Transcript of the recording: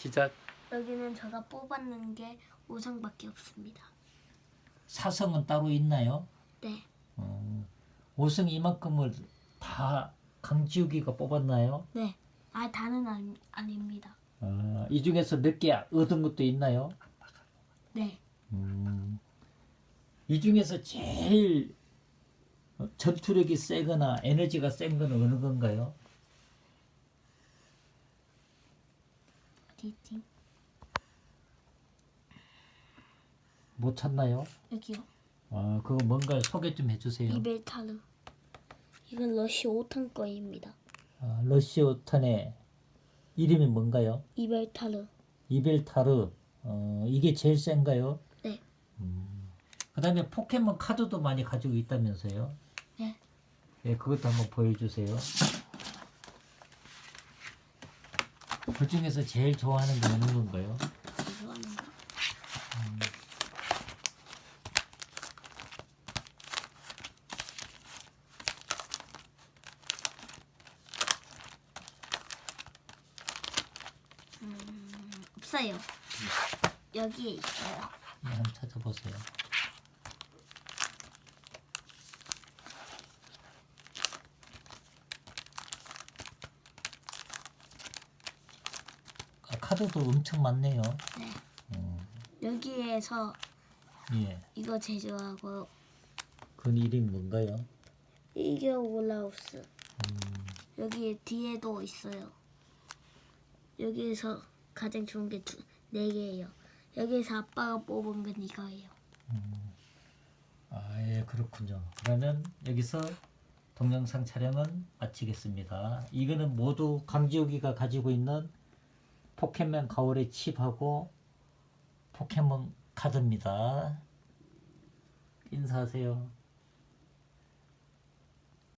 시작. 여기는 제가 뽑았는 게 5성밖에 없습니다. 사성은 따로 있나요? 네. 어, 5성 이만큼을 다 강지욱이가 뽑았나요? 네. 아, 다는 아니, 아닙니다. 아, 이 중에서 몇 개 얻은 것도 있나요? 네. 음, 이 중에서 제일 어, 전투력이 세거나 에너지가 센 건 어느 건가요? 있지? 못 찾나요? 여기요. 아, 그거 뭔가 소개 좀 해주세요. 이벨타르. 이건 러시 5탄 거입니다. 아, 러시아 탄의 이름이 뭔가요? 이벨타르. 이벨타르. 어, 이게 제일 센가요? 네. 그 다음에 포켓몬 카드도 많이 가지고 있다면서요? 네. 네, 그것도 한번 보여주세요. 그 중에서 제일 좋아하는 게 어느 건가요? 좋아하는 거. 음, 없어요. 여기에 있어요. 네, 한번 찾아보세요. 카드도 엄청 많네요. 네. 음, 여기에서 예. 이거 제조하고 그 이름이 뭔가요? 이게 올라우스. 여기 뒤에도 있어요. 여기에서 가장 좋은 게 네 개예요. 여기에서 아빠가 뽑은 건 이거예요. 아, 예, 그렇군요. 그러면 여기서 동영상 촬영은 마치겠습니다. 이거는 모두 강지욱이가 가지고 있는 포켓몬 가을의 칩하고 포켓몬 카드입니다. 인사하세요.